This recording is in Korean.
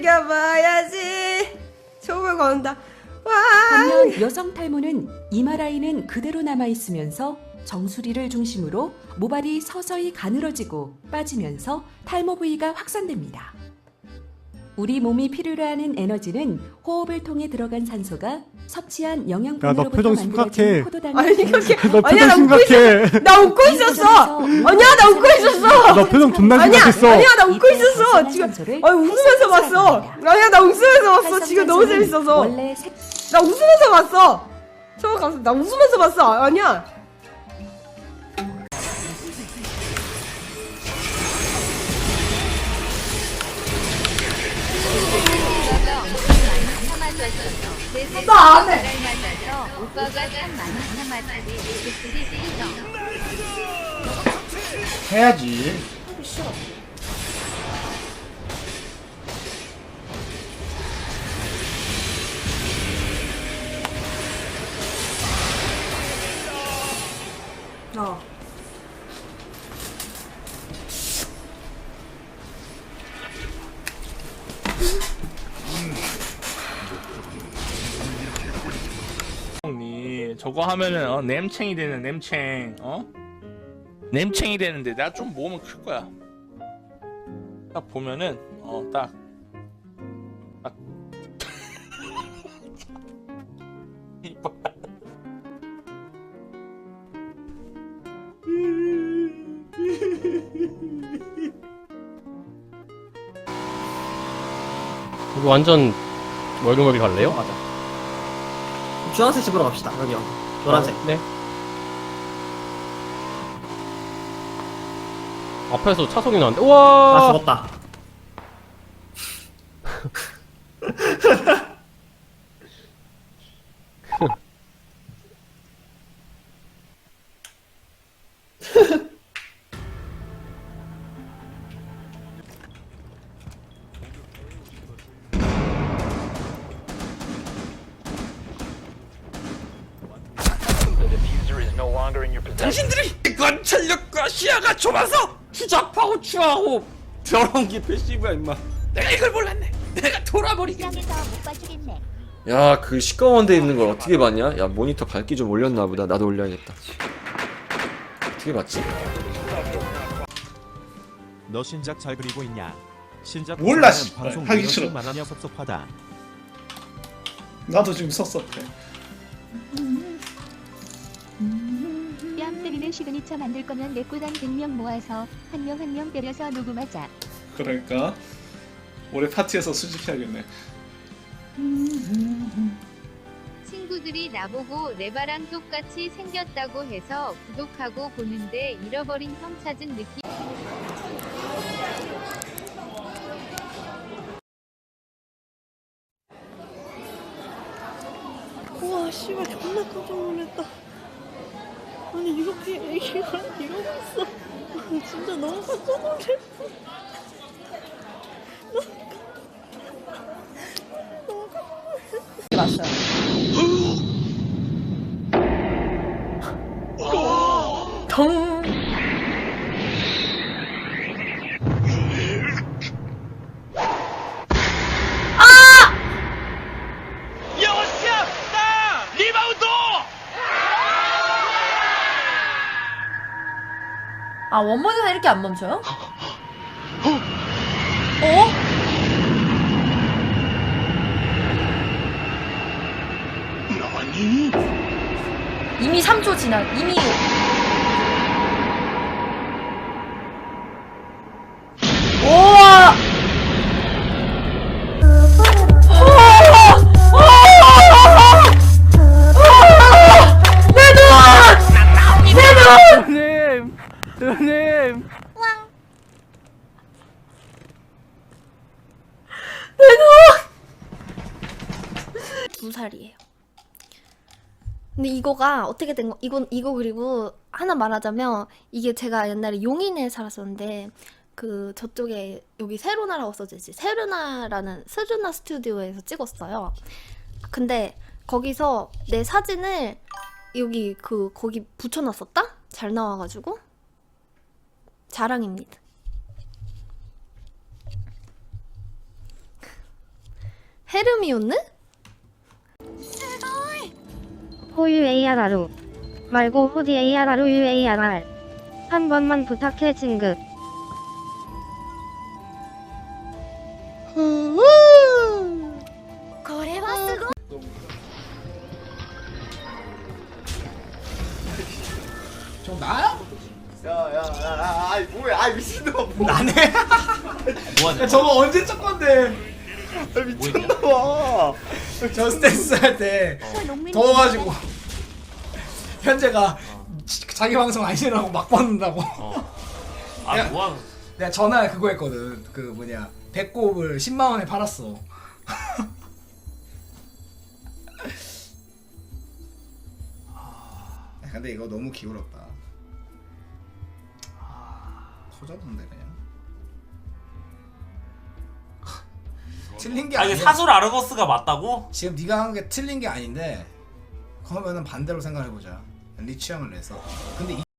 즐겨봐야지. 춤을 건다. 와. 반면 여성 탈모는 이마 라인은 그대로 남아 있으면서 정수리를 중심으로 모발이 서서히 가늘어지고 빠지면서 탈모 부위가 확산됩니다. 우리 몸이 필요로 하는 에너지는 호흡을 통해 들어간 산소가 섭취한 영양분으로부터 표정 만들어진 심각해. 아니 그렇게 너 아니야 나 표정 웃고 있었어. 심각해. 나 웃고 있었어. 아니야 나 웃고 있었어. 너 표정 존나 아니야 심각했어. 아니야 나 웃고 있었어. 지금 아니 웃으면서 봤어. 아니야 나 웃으면서 봤어. 지금 너무 재밌어서. 원래 색 나 웃으면서 봤어. 처음 갔어. 나 웃으면서 봤어. 아니야. 나안 해. 맞아서 오빠가 참 많이 참았지 모습들이 찡정 해야지. 어. 저거 하면은 어, 냄챙이 되는 냄챙 어? 냄챙이 되는데 내가 좀 몸은 클 거야 딱 보면은 어딱 딱. 이뻐. 이거 완전 멀뚱멀리 갈래요? 맞아. 주황색 집으로 갑시다. 여기요. 노란색. 네. 앞에서 차 소리 나는데 아, 우와 죽었다. 당신들이 관찰력과 시야가 좁아서 추잡하고 추하고 더러운 게 패시브야 임마 내가 이걸 몰랐네 내가 돌아버리겠네 못 봐주겠네 야, 그 시꺼먼 데 있는 걸 어떻게 봤냐? 야, 모니터 밝기 좀 올렸나 보다. 나도 올려야겠다. 어떻게 봤지? 너 신작 잘 그리고 있냐? 신작 몰라. 방송 하기 싫어. 섭섭하다. 나도 지금 섭섭해. 뺨 때리는 시그니처 만들 거면 내꾸단 100명 모아서 한 명 한 명 때려서 녹음하자 그러니까 올해 파티에서 수집해야겠네. 친구들이 나보고 레바랑 똑같이 생겼다고 해서 구독하고 보는데 잃어버린 형 찾은 느낌 우와 씨발 존나 깜짝 놀랐다. 아니 이렇게 애기가 이러고 있어. 아, 진짜 너무 깜짝 놀랐어. 덩. 여보세요 아 원본에서 이렇게 안 멈춰요? 어? 이미 3초 지나 이미 누님 두 살이에요. 근데 이거가 어떻게 된 거? 이건 이거 그리고 하나 말하자면 이게 제가 옛날에 용인에 살았었는데 그 저쪽에 여기 세로나라고 써지지 세르나라는 세르나 스튜디오에서 찍었어요. 근데 거기서 내 사진을 여기 그 거기 붙여놨었다? 잘 나와가지고 자랑입니다. 헤르미온느? 호유 ARR로 말고 호디 ARR로 유 ARR 한 번만 부탁해 진급 저 나야? 야야야 아이 뭐야 아 미친놈 나네? 뭐하냐? 야, 저거 언제 첫 건데? 미쳤나봐 저스댄스 할 때 더워가지고 현재가 지- 자기 방송 아니라고 막 받는다고 아 야. 뭐하는? 내가 전화 그거 했거든 그 뭐냐 배꼽을 10만 원에 팔았어 야, 근데 이거 너무 기울었다 아, 터졌는데 그냥. 틀린 게 아니야 아르거스가 맞다고? 지금 네가 한 게 틀린 게 아닌데 그러면은 반대로 생각해 보자. 리치 형을 내서. 근데 이